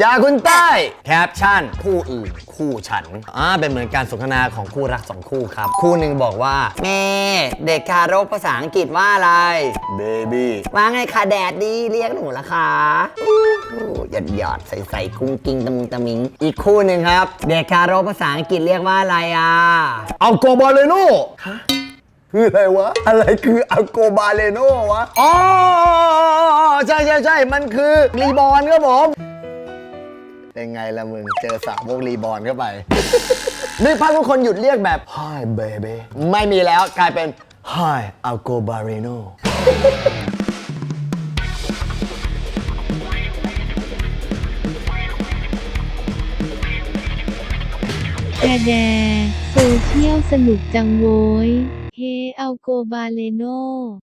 จากคุณใต้แคปชั่น คู่อื่น คู่ฉันอ่าเป็นเหมือนการสนทนาของคู่รักสองคู่ครับ คู่หนึ่งบอกว่าแม่เด็กคารกภาษาอังกฤษว่าอะไร เบบี้ว่าไงคะแดดดีเรียกหนูละคะหยอดหยอดๆใส่ใส่กุ้งกิ้งตะมุงตะมิง อีกคู่หนึ่งครับ เด็กคารกภาษาอังกฤษเรียกว่าอะไรอะเอาโกบอลเลโนคืออะไรวะ อะไรคืออัลโกบาเลโนวะอ๋อใช่ใช่ใช่มันคือรีบอลครับผม เป็นไงละมึง เจอสาวกรีบอลเข้าไปนึกภาพทุกคนหยุดเรียกแบบ Hi baby ไม่มีแล้วกลายเป็น Hi Algo Barreno แดแดโซเชียลสนุกจังโว้ย อาโกบาเลโน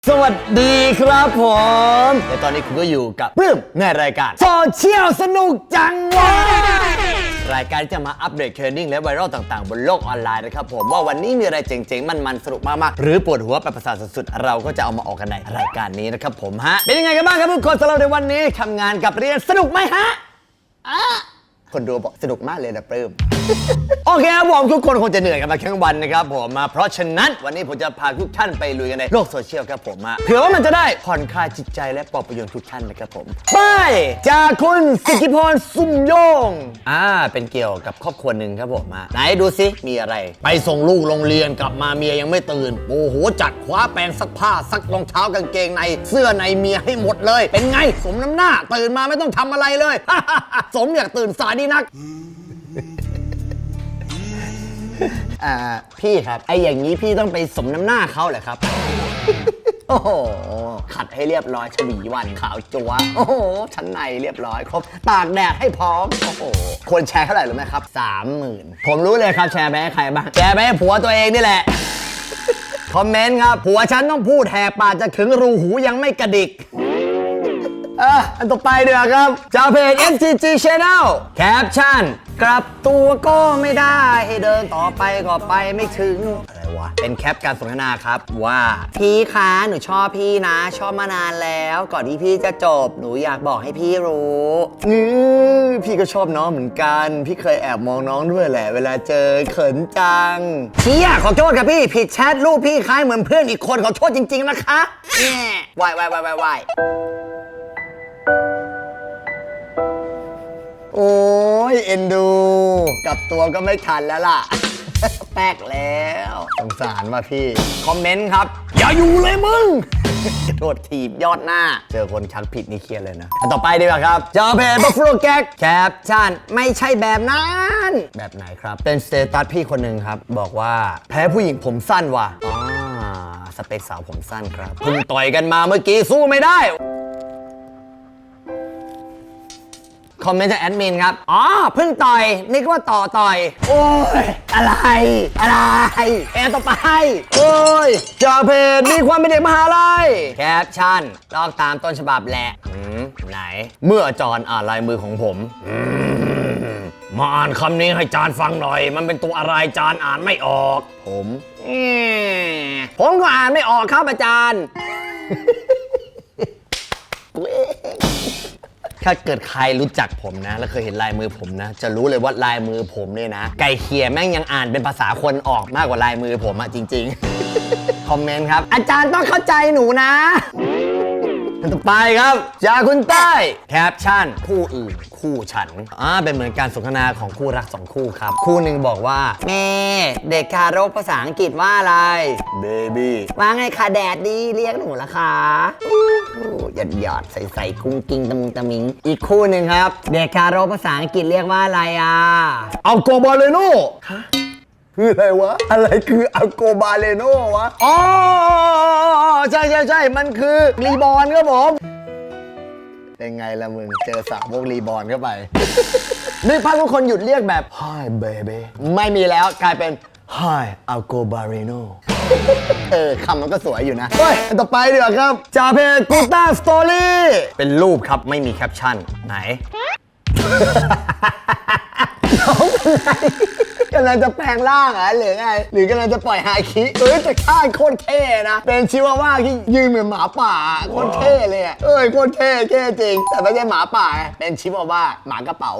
สวัสดีครับผม และตอนนี้คุณก็อยู่กับปลื้มในรายการโซเชียลสนุกจังวะรายการที่จะมาอัปเดตเทรนดิ้งและไวรัลต่างๆ บนโลกออนไลน์นะครับผมว่าวันนี้มีอะไรเจ๋งๆ มันๆสนุกมากๆ หรือปวดหัวไปประสาทสุดๆ เราก็จะเอามาออกกันในรายการนี้นะครับผมฮะ เป็นยังไงกันบ้างครับทุกคนสำหรับในวันนี้ทำงานกับเรียนสนุกไหมฮะ คนดูบอกสนุกมากเลยนะปลื้ม โอเคครับผมทุกคนคงจะเหนื่อยกันมาทั้งวันนะครับผมมาเพราะฉะนั้นวันนี้ผมจะพาทุกท่านไปลุยกันในโลกโซเชียลครับผมมาเผื่อว่ามันจะได้ผ่อนคลายจิตใจและปลอบประโยชน์ทุกท่านนะครับผมไปจากคุณสิทธิพรสุ่มโยงอ่าเป็นเกี่ยวกับครอบครัวหนึ่งครับผมมาไหนดูซิมีอะไร ไปส่งลูกโรงเรียนกลับมาเมียยังไม่ตื่นโอ้โหจัดคว้าแปรงซักผ้าซักรองเท้ากางเกงในเสื้อในเมียให้หมดเลย เป็นไงสมน้ำหน้าตื่นมาไม่ต้องทำอะไรเลย สมอยากตื่นสายดีนัก อ่า พี่ครับไออย่างนี้พี่ต้องไปสมน้ำหน้าเขาเหรอครับ โอ้โห ขัดให้เรียบร้อยฉลีวันขาวจัวโอ้โห ชั้นในเรียบร้อยครบ ตากแดดให้พร้อม โอ้โห ควรแชร์เท่าไหร่รู้ไหมครับสามหมื่นผมรู้เลยครับแชร์ไปให้ใครบ้าง แชร์ไปให้ผัวตัวเองนี่แหละ คอมเมนต์ครับ ผัวฉันต้องพูดแหกปากจะถึงรูหูยังไม่กระดิก อะอันต่อไปเดี๋ยวาครับจากเพจ FTG Channel แคปชั่น กลับตัวก็ไม่ได้ ให้เดินต่อไปก็ไปไม่ถึง อะไรวะ เป็นแคปการสนทนาครับว่า พี่คะหนูชอบพี่นะ ชอบมานานแล้ว ก่อนที่พี่จะจบ หนูอยากบอกให้พี่รู้งื้อพี่ก็ชอบน้องเหมือนกัน พี่เคยแอบมองน้องด้วยแหละ เวลาเจอเขินจังเชี่ยขอโทษครับพี่ ผิดแชทรูปพี่คล้ายเหมือนเพื่อนอีกคนขอโทษจริง ๆ นะคะแง่วายวายวายวายวาย โอ้ยเอ็นดูกลับตัวก็ไม่ทันแล้วล่ะ แป๊กแล้ว สงสารว่ะพี่ คอมเมนต์ครับ อย่าอยู่เลยมึงโทษทีบยอดหน้า เจอคนชักผิดนี่เครียดเลยนะอันต่อไปดีกว่าครับจอเพจบัฟฟ l o แก๊กแคปชั่นไม่ใช่แบบนั้น แบบไหนครับ เป็นสเตตัสพี่คนหนึ่งครับ บอกว่าแพ้ผู้หญิงผมสั้นว่ะอ่าสเปคสาวผมสั้นครับเพิ่งต่อยกันมาเมื่อกี้สู้ไม่ได้ คอมเมนต์จากแอดมินครับ อ๋อ เพิ่งต่อยนึกว่าต่อต่อย โอ้ย อะไร อะไร แอต่อไป โอ้ยจากเพจมีความเป็นเด็กมหาลัย แคปชั่น ลอกตามต้นฉบับแหละหืมไหน เมื่อจอนอ่านลายมือของผมอืมมาอ่านคำนี้ให้จานฟังหน่อย มันเป็นตัวอะไรจานอ่านไม่ออก ผมอืมผมก็อ่านไม่ออกครับอาจารย์ ถ้าเกิดใครรู้จักผมนะ แล้วเคยเห็นลายมือผมนะ จะรู้เลยว่าลายมือผมเนี่ยนะ ไก่เขียแม่งยังอ่านเป็นภาษาคนออกมากกว่าลายมือผมอะจริง ๆ คอมเมนต์ครับ อาจารย์ต้องเข้าใจหนูนะ ต่อไปครับ จากคุณใต้แคปชั่นคู่อื่นคู่ฉันอ่าเป็นเหมือนการสนทนาของคู่รักสองคู่ครับ คู่หนึ่งบอกว่าแม่เด็กคารกภาษาอังกฤษว่าอะไรเบบี้ว่าไงคะแดดดีเรียกหนูละคะหยอดหยอดๆใส่ใส่กุ้งกิ้งตะมุงตะมิง อีกคู่หนึ่งครับ เด็กคารกภาษาอังกฤษเรียกว่าอะไรอะเอาโกบอลเลโนคืออะไรวะ อะไรคืออัลโกบาเลโนวะ อ๋อ ใช่ใช่ใช่มันคือรีบอลครับผม เป็นไงล่ะมึง เจอสาวกรีบอลเข้าไป นึกภาพทุกคนหยุดเรียกแบบ Hi baby ไม่มีแล้วกลายเป็น Hi Algo Barreno เออคำมันก็สวยอยู่นะ เฮ้ย ต่อไปดีกว่าครับ จากเพจกูต้าสตอรี่เป็นรูปครับไม่มีแคปชั่น ไหนน้องเป็นไรำลังลังจะแปลงร่างเหรอะหรือไง หรือกำลังจะปล่อยฮาคิเอ้ยแต่ข้าโคตรเท่นะ เป็นชิวาว่าที่ยืนเหมือนหมาป่าโคตรเท่เลยอะเอ้ยโคตรเท่เท่จริง แต่ไม่ใช่หมาป่าไงเป็นชิวาว่าหมากระเป๋า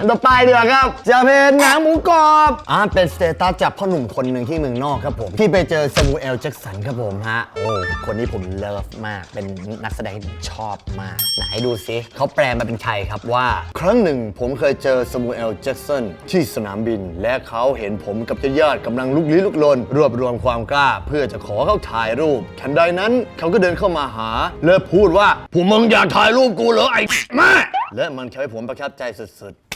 อันต่อไปดีกว่าครับ จะเป็นหนังหมูกรอบอ่าเป็นสเตตัสจากพ่อหนุ่มคนหนึ่งที่เมืองนอกครับผม ที่ไปเจอซามูเอลแจ็กสันครับผมฮะ โอ้ คนนี้ผมเลิฟมาก เป็นนักแสดงที่ผมชอบมาก ไหนดูซิเขาแปลมาเป็นไทยครับว่า ครั้งหนึ่งผมเคยเจอซามูเอลแจ็กสันที่สนามบิน และเขาเห็นผมกับญาติๆกำลังลุกลี้ลุกลน รวบรวมความกล้า เพื่อจะขอเข้าถ่ายรูป ทันใดนั้นเขาก็เดินเข้ามาหาและพูดว่าพวกมึงอยากถ่ายรูปกูเหรอไอ้แม่และมันทำให้ผมประทับใจสุดๆ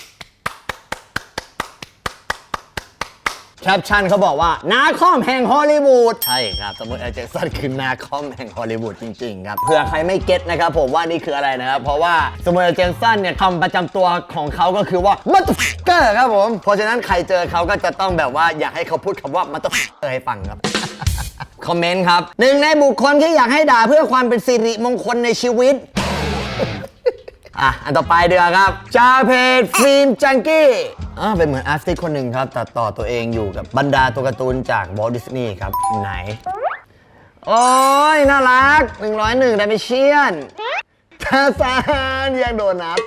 แคปชั่นเขาบอกว่านาคอมแห่งฮอลลีวูดใช่ครับสมมติเอเจสันคือนาคอมแห่งฮอลลีวูดจริงๆครับเผื่อใครไม่เก็ตนะครับผมว่านี่คืออะไรนะครับ เพราะว่าสมมติเอเจสันเนี่ยคำประจำตัวของเขาก็คือว่า motherfucker ครับผม เพราะฉะนั้นใครเจอเขาก็จะต้องแบบว่าอยากให้เขาพูดคำว่า motherfucker ให้ฟังครับคอมเมนต์ครับหนึ่งในบุคคลที่อยากให้ด่าเพื่อความเป็นสิริมงคลในชีวิต อะ อันต่อไปเดือครับ จาเพจฟิล์มจังกี้อ่าเป็นเหมือนอาร์ติสต์คนหนึ่งครับ ตัดต่อตัวเองอยู่กับบรรดาตัวการ์ตูนจากบอลดิสนีย์ครับ ไหน โอ้ย น่ารัก 101ดามิเชียนทาซานยังโดนัท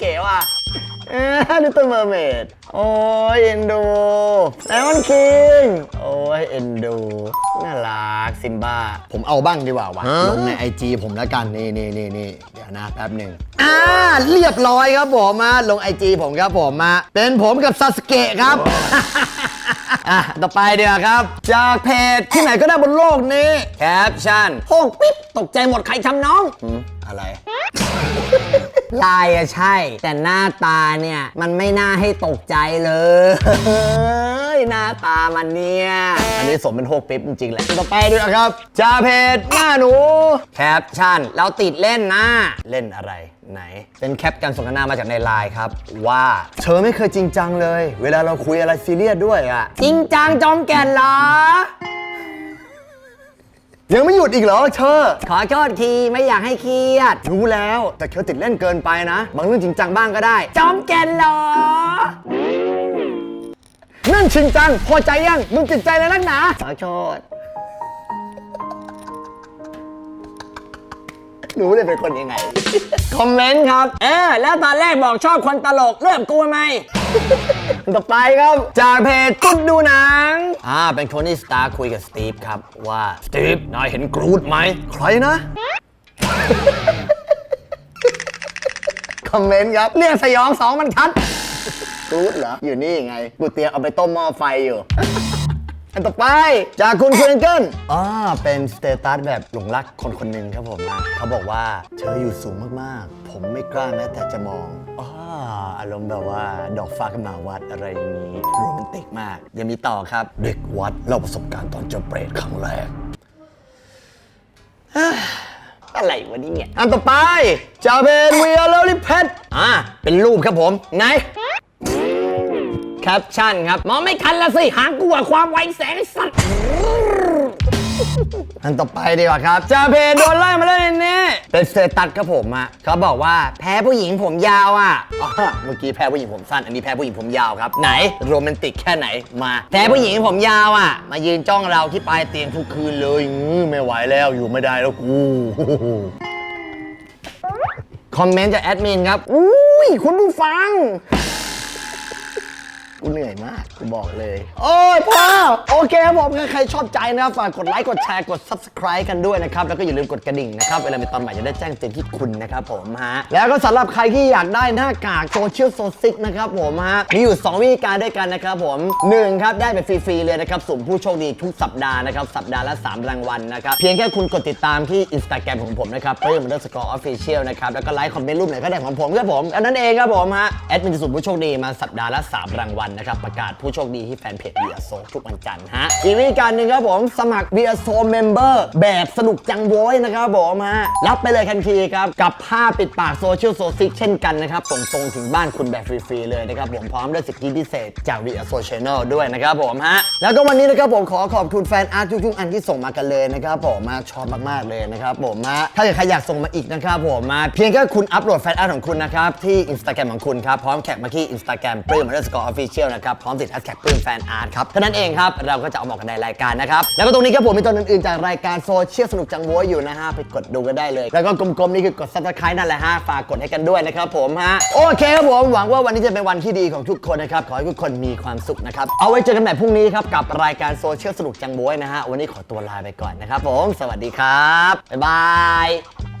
เก๋ว่ะ เอ๊ะลิตเติ้ลเมอร์เมดโอ้ยเอ็นดูไดมอนคิงโอ้ยเอ็นดูน่ารักซิมบ้า ผมเอาบ้างดีกว่าวะลงในไอจีผมแล้วกันนี่นี่นี่นี่เดี๋ยวนะแป๊บหนึ่งอ่าเรียบร้อยครับผมมาลงไอจีผมครับผมมา เป็นผมกับซาสเกะครับอะ ต่อไปเดี๋ยวครับ จากเพจที่ไหนก็ได้บนโลกนี้ แคปชั่นโอ้ปิ๊บ ตกใจหมดใครทำน้องหืมอะไร ลายอะใช่ แต่หน้าตาเนี่ย มันไม่น่าให้ตกใจเลย หน้าตามันเนี่ย อันนี้สมเป็นโฮกปิ๊บจริงๆแหละต่อไปด้วยนะครับจาเพจหน้าหนู แคปชั่นเราติดเล่นนะ เล่นอะไรไหน เป็นแคปการสนทนามาจากในไลน์ครับ ว่าเธอไม่เคยจริงจังเลย เวลาเราคุยอะไรซีเรียสด้วยอะจริงจังจอมแก่นเหรอ ยังไม่หยุดอีกเหรอเธอขอโทษทีไม่อยากให้เครียด รู้แล้วแต่เธอติดเล่นเกินไปนะ บางเรื่องจริงจังบ้างก็ได้ จอมแก่นเหรอ นั่นจริงจัง พอใจยังมึงจิตใจเลยนักหนาขอโทษรู้เลยเป็นคนยังไง คอมเมนต์ครับ เออ แล้วตอนแรกบอกชอบคนตลกเริ่มกลัวไหม ต่อไปครับ จากเพจตุ๊ดดูหนัง อ่า เป็นโทนี่สตาร์คุยกับสตีฟครับ ว่า สตีฟ นายเห็นกรูดไหม ใครนะ คอมเมนต์ครับ เรียกสยองสองมันทัดกรูดเหรอ อยู่นี่ไง กูเตรียมเอาไปต้มหม้อไฟอยู่ อันต่อไปจากคุณเคนเกิลอ่าเป็นสเตตัสแบบหลงรักคนคนหนึ่งครับผมนะเขาบอกว่าเธออยู่สูงมากๆ ผมไม่กล้าแม้แต่จะมองอ่าอารมณ์แบบว่าดอกฟ้ากำลังวัดอะไรอย่างนี้โรแมนติกมาก ยังมีต่อครับ เด็กวัดเล่าประสบการณ์ตอนเจอเปรตครั้งแรกอะไรวะนี่เนี่ยอันต่อไปจะเป็นเวียลลิเพชอ่าเป็นรูปครับผมไหน แคปชั่นครับมองไม่ทันละสิ หางกลัวความไวแสงสัตว์อันต่อไปดีกว่าครับ จาเพโดนไล่มาแล้วนี่เป็นสเตตัสครับผมอะเขาบอกว่าแพ้ผู้หญิงผมยาวอะอ๋อเมื่อกี้แพ้ผู้หญิงผมสั้น อันนี้แพ้ผู้หญิงผมยาวครับ ไหนโรแมนติกแค่ไหนมา แพ้ผู้หญิงผมยาวอะมายืนจ้องเราที่ปลายเตียงทุกคืนเลยอื้อไม่ไหวแล้วอยู่ไม่ได้แล้วกูคอมเมนต์จากแอดมินครับ อุ้ยคุณผู้ฟัง กูเหนื่อยมาก กูบอกเลย โอ้ยพ่อ โอเคครับผมถ้าใครชอบใจนะครับฝากกดไลค์ กดแชร์ กด subscribe กันด้วยนะครับ แล้วก็อย่าลืมกดกระดิ่งนะครับ เวลามีตอนใหม่จะได้แจ้งเตือนที่คุณนะครับผมฮะ แล้วก็สำหรับใครที่อยากได้หน้ากากโซเชียลโซซิกนะครับผมฮะ มีอยู่ 2 วิธีการด้วยกันนะครับผม1ครับ ได้แบบฟรีๆเลยนะครับ สุ่มผู้โชคดีทุกสัปดาห์นะครับ สัปดาห์ละ3รางวัลนะครับ เพียงแค่คุณกดติดตามที่ Instagram ของผมนะครับเพิ่มมันเดอร์สกอร์ออฟฟิเชียลนะครับ แล้วก็ไลค์คอมเมนต์รูปไหนก็ได้ของผมครับผมอันนั้นเองครับผมฮะแอดมินจะสุ่มผู้โชคดีมาสัปดาห์ละ3รางวัลนะครับ ประกาศผู้โชคดีที่แฟนเพจ v ี a โซทุกวันจันทร์ฮะอีกวิธีการหนึ่งครับผมสมัคร v ี a โซเมมเบอร์แบบสนุกจังโวยนะครับผมฮะรับไปเลยทันทีครับ กับผ้าปิดปากโซเชียลโซซิกเช่นกันนะครับส่งตรงถึงบ้านคุณแบบฟรีๆเลยนะครับผมพร้อมด้วยสิทธิพิเศษจาก v ี a โซชแนลด้วยนะครับผมฮะแล้วก็วันนี้นะครับผมขอขอบคุณแฟนอาร์ตทุกๆอันที่ส่งมากันเลยนะครับผมมาชอบมากๆเลยนะครับผมฮะถ้าเกิดใครอยากส่งมาอีกนะครับผมมาเพียงแค่คุณอัปโหลดแฟนอาร์ตของคุณนะครับที่ Instagram ของคุณครับพร้อมแคปมาที่ Instagram ปลื้ม underscore official Official นะครับพร้อมติดแฮชแท็กปื้มแฟนอาร์ตครับเท่านั้นเองครับเราก็จะเอามาออกกันในรายการนะครับแล้วก็ตรงนี้ครับผมมีตอนอื่นๆจากรายการโซเชียลสนุกจังโว้ยอยู่นะฮะไปกดดูกันได้เลย แล้วก็กลมๆนี่คือกด subscribe นั่นแหละฮะฝากกดให้กันด้วยนะครับผมฮะโอเคครับผมหวังว่าวันนี้จะเป็นวันที่ดีของทุกคนนะครับขอให้ทุกคนมีความสุขนะครับเอาไว้เจอกันใหม่พรุ่งนี้ครับกับรายการโซเชียลสนุกจังโว้ยนะฮะวันนี้ขอตัวลาไปก่อนนะครับผมสวัสดีครับบ๊ายบาย